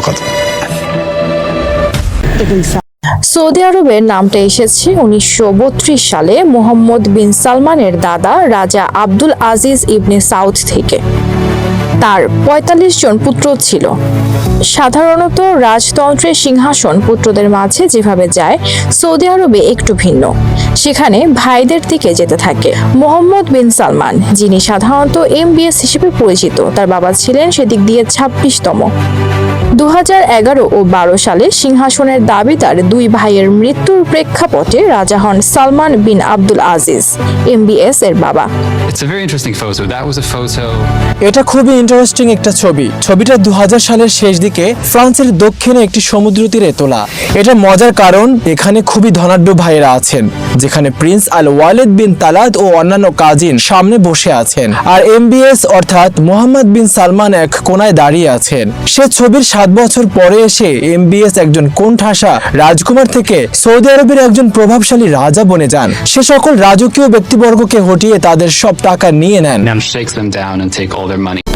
ফকত Saudi আরবের নামটা এসেছে উনিশশো বত্রিশ সালে মোহাম্মদ বিন সালমানের দাদা রাজা আব্দুল আজিজ ইবনে সাউথ থেকে। তার ৪৫ জন পুত্র ছিল। সাধারণত রাজতন্ত্রের সিংহাসন পুত্রদের মাঝে যেভাবে যায়, সৌদি আরবে একটু ভিন্ন। সেখানে ভাইদের দিকে যেতে থাকে। মোহাম্মদ বিন সালমান, যিনি সাধারণত এমবিএস হিসেবে পরিচিত, তার বাবা ছিলেন সেদিক দিয়ে ছাব্বিশতম। দু ও বারো সালে সিংহাসনের দাবি তার দুই ভাইয়ের মৃত্যুর প্রেক্ষাপটে রাজা হন Salman bin Abdul Aziz MBS এর বাবা। It's a very interesting photo. That was a photo. এটা খুবই ইন্টারেস্টিং একটা ছবি। ছবিটা দু সালের শেষ দিকে ফ্রান্সের দক্ষিণে একটি সমুদ্র তীরে তোলা। এটা মজার কারণ, এখানে খুবই ধনাঢ্য ভাইয়েরা আছেন, যেখানে প্রিন্স আল ওয়ালেদ বিন তালাদ ও অন্যান্য কাজিন সামনে বসে আছেন। আর এমবিএস অর্থাৎ মোহাম্মদ বিন সালমান এক কোনায় দাঁড়িয়ে আছেন। সে ছবির সাত বছর পরে এসে এমবিএস একজন কোণঠাসা রাজকুমার থেকে সৌদি আরবের একজন প্রভাবশালী রাজা বনে যান। সে সকল রাজকীয় ব্যক্তিবর্গকে হটিয়ে তাদের সব টাকা নিয়ে নেন and shakes them down and take all their money.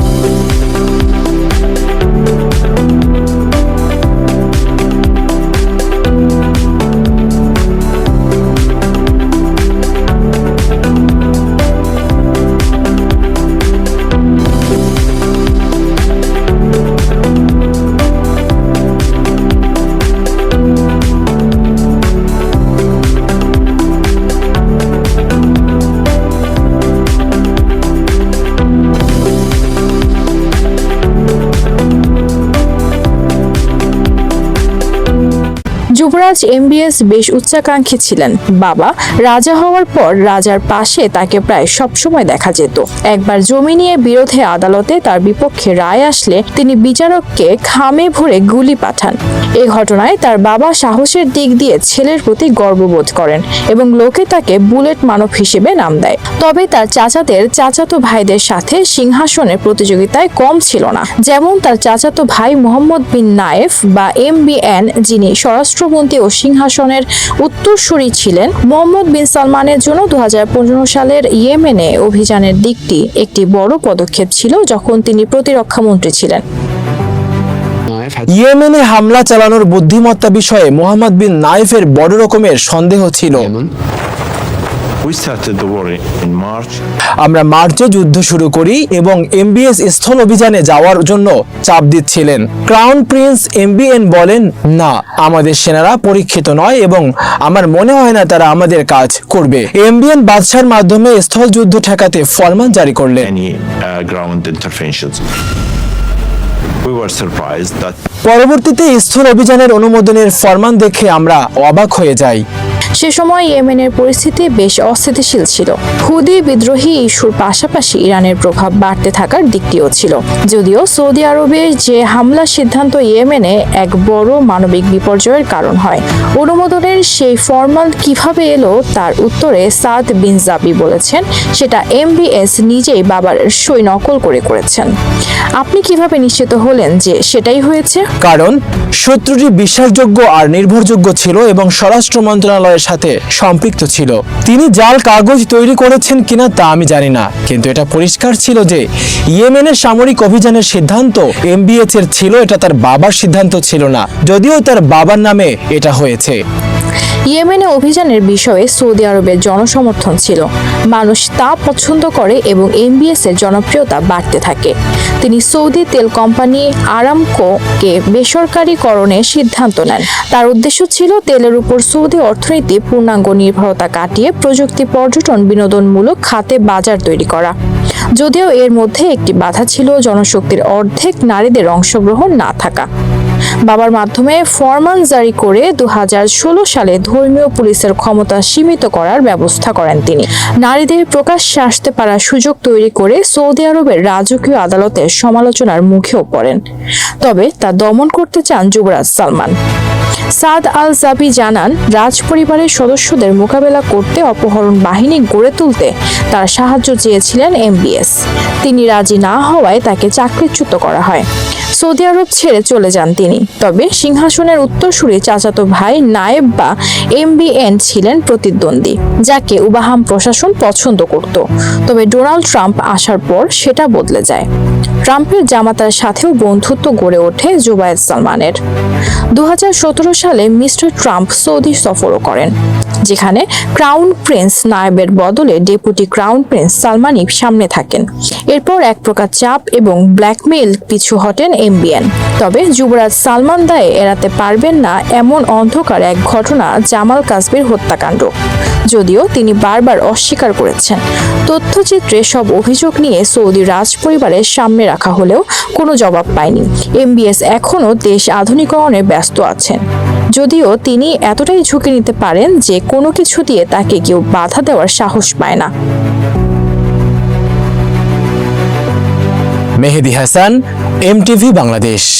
যুবরাজ এমবিএস বেশ উচ্চাকাঙ্ক্ষী ছিলেন। বাবা রাজা হওয়ার পর রাজার পাশে তাকে প্রায় সবসময় দেখা যেত। একবার জমি নিয়ে বিরোধে আদালতে তার বিপক্ষে রায় আসলে তিনি বিচারককে খামে ভরে গুলি পাঠান। এ ঘটনায় তার বাবা সাহসের দিক দিয়ে ছেলের প্রতি গর্ববোধ করেন এবং লোকে তাকে বুলেট মানব হিসেবে নাম দেয়। তবে তার চাচাদের চাচাতো ভাইদের সাথে সিংহাসনের প্রতিযোগিতায় কম ছিল না। যেমন তার চাচাতো ভাই মোহাম্মদ বিন নায়েফ বা এম বি এন যিনি স্বরাষ্ট্রমন্ত্রী ও সিংহাসনের উত্তরসূরি ছিলেন মোহাম্মদ বিন সালমানের জন্য দু সালের ইয়েমেনে অভিযানের দিকটি একটি বড় পদক্ষেপ ছিল যখন তিনি প্রতিরক্ষা মন্ত্রী ছিলেন। ইয়েমেনে হামলা চালানোর বুদ্ধিমত্তা বিষয়ে মোহাম্মদ বিন নাইফের বড় রকমের সন্দেহ ছিল। আমরা মার্চে যুদ্ধ শুরু করি এবং এমবিএস স্থল অভিযানে যাওয়ার জন্য চাপ দিচ্ছিলেন। ক্রাউন প্রিন্স এমবিএন বলেন না আমাদের সেনারা পরীক্ষিত নয় এবং আমার মনে হয় না তারা আমাদের কাজ করবে। এমবিএন বাদশার মাধ্যমে স্থল যুদ্ধ ঠেকাতে ফরমান জারি করলেন। Uh, ground interventions. We were surprised that পরবর্তীতে স্থল অভিযানের অনুমোদনের ফরমান দেখে আমরা অবাক হয়ে যাই। সে সময় ইয়েমেনের পরিস্থিতি বেশ অস্থিতিশীল ছিল। হুদি বিদ্রোহী ইস্যুর পাশাপাশি ইরানের প্রভাব বাড়তে থাকার দিকটিও ছিল। যদিও সৌদি আরবের যে হামলার সিদ্ধান্ত ইয়েমেনে এক বড় মানবিক বিপর্যয়ের কারণ হয়, অনুমোদনের সেই ফরমাল কীভাবে এলো তার উত্তরে সাদ বিন জাবি বলেছেন, সেটা এমবিএস নিজেই বাবার সই নকল করে করেছেন। আপনি কীভাবে নিশ্চিত হলেন যে সেটাই হয়েছে? কারণ, শত্রুটি বিশ্বাসযোগ্য আর নির্ভরযোগ্য ছিল এবং স্বরাষ্ট্র মন্ত্রণালয়ের সাথে সম্পৃক্ত ছিল। তিনি জাল কাগজ তৈরি করেছেন কিনা তা আমি জানি না। কিন্তু এটা পরিষ্কার ছিল যে ইয়েমেনের সামরিক অভিযানের সিদ্ধান্ত এমবিএচ এর ছিল, এটা তার বাবার সিদ্ধান্ত ছিল না। যদিও তার বাবার নামে এটা হয়েছে। ইয়েমেনে অভিযানের বিষয়ে সৌদি আরবের জনসমর্থন ছিল। মানুষ তা পছন্দ করে এবং এমবিএস এর জনপ্রিয়তা বাড়তে থাকে। তিনি সৌদি তেল কোম্পানি আরামকোকে বেসরকারীকরণের সিদ্ধান্ত নেন। তার উদ্দেশ্য ছিল তেলের উপর সৌদি অর্থনীতি পূর্ণাঙ্গ নির্ভরতা কাটিয়ে প্রযুক্তি, পর্যটন বিনোদনমূলক খাতে বাজার তৈরি করা। যদিও এর মধ্যে একটি বাধা ছিল জনশক্তির অর্ধেক নারীদের অংশগ্রহণ না থাকা। বাবার মাধ্যমে ফরমান জারি করে দুই হাজার ষোলো সালে ধর্মীয় পুলিশের ক্ষমতা সীমিত করার ব্যবস্থা করেন তিনি। নারীদের প্রকাশ্যে আসতে পারার সুযোগ তৈরি করে সৌদি আরবের রাজকীয় আদালতের সমালোচনার মুখেও পড়েন। তবে তা দমন করতে চান যুবরাজ সালমান। সাদ আল জাবি জানান রাজ পরিবারের সদস্যদের মোকাবেলা করতে অপহরণ বাহিনী গড়ে তুলতে তার সাহায্য চেয়েছিলেন এমবিএস। তিনি রাজি না হওয়ায় তাকে চাকরিচ্যুত করা হয়। সৌদি আরব ছেড়ে চলে যান তিনি। তবে সিংহাসনের উত্তরসূরি চাচাতো ভাই নায়েব বা এমবিএন ছিলেন প্রতিদ্বন্দ্বী, যাকে উবাহাম প্রশাসন পছন্দ করত। তবে ডোনাল্ড ট্রাম্প আসার পর সেটা বদলে যায়। ট্রাম্পের জামাতার সাথেও বন্ধুত্ব গড়ে ওঠে জুবায়েদ সালমানের। দু হাজার সতেরো সালে মিস্টার ট্রাম্প সৌদি সফরও করেন। যেখানে ক্রাউন প্রিন্স নায়েবের বদলে ডেপুটি ক্রাউন প্রিন্স সালমানি সামনে থাকেন। এরপর এক প্রকার চাপ এবং ব্ল্যাকমেইল পিছু হটেন এমবিএন। তবে যুবরাজ সালমান দায়ে এড়াতে পারবেন না এমন অন্ধকার এক ঘটনা জামাল কাসবির হত্যাকাণ্ড। যদিও তিনি বারবার অস্বীকার করেছেন। তথ্যচিত্রে সব অভিযোগ নিয়ে সৌদি রাজ পরিবারের সামনে রাখা হলেও কোনো জবাব পায়নি। এমবিএস এখনও দেশ আধুনিকরণে ব্যস্ত আছেন। যদিও তিনি এতটাই ঝুঁকি নিতে পারেন যে কোনো কিছু দিয়ে তাকে কেউ বাধা দেওয়ার সাহস পায় না। মেহেদি হাসান এমটিভি বাংলাদেশ।